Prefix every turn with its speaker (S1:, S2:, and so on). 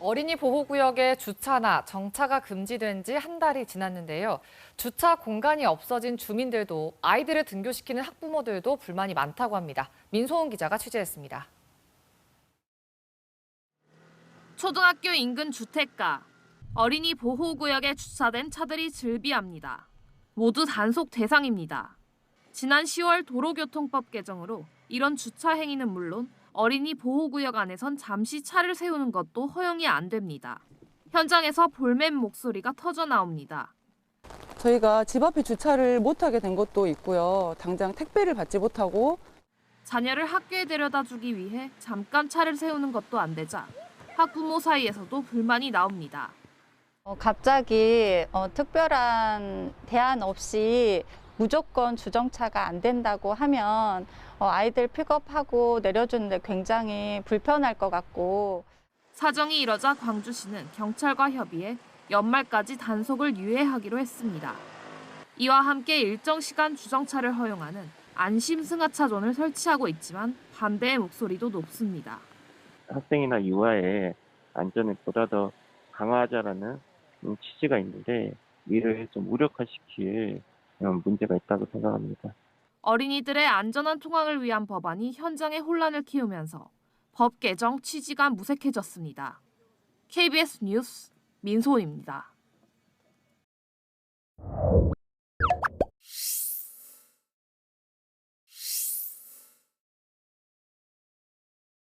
S1: 어린이 보호구역에 주차나 정차가 금지된 지 한 달이 지났는데요. 주차 공간이 없어진 주민들도 아이들을 등교시키는 학부모들도 불만이 많다고 합니다. 민소은 기자가 취재했습니다.
S2: 초등학교 인근 주택가. 어린이 보호구역에 주차된 차들이 즐비합니다. 모두 단속 대상입니다. 지난 10월 도로교통법 개정으로 이런 주차 행위는 물론 어린이 보호구역 안에선 잠시 차를 세우는 것도 허용이 안 됩니다. 현장에서 볼멘 목소리가 터져 나옵니다.
S3: 저희가 집 앞에 주차를 못하게 된 것도 있고요. 당장 택배를 받지 못하고
S2: 자녀를 학교에 데려다 주기 위해 잠깐 차를 세우는 것도 안 되자 학부모 사이에서도 불만이 나옵니다.
S4: 어, 갑자기 어, 특별한 대안 없이 무조건 주정차가 안 된다고 하면 어, 아이들 픽업하고 내려주는데 굉장히 불편할 것 같고
S2: 사정이 이러자 광주시는 경찰과 협의해 연말까지 단속을 유예하기로 했습니다. 이와 함께 일정 시간 주정차를 허용하는 안심 승하차존을 설치하고 있지만 반대의 목소리도 높습니다.
S5: 학생이나 유아의 안전을 보다 더 강화하자라는 음, 취지가 있는데 이를 좀 무력화시킬 그런 문제가 있다고 생각합니다.
S2: 어린이들의 안전한 통학을 위한 법안이 현장에 혼란을 키우면서 법 개정 취지가 무색해졌습니다. KBS 뉴스 민소입니다.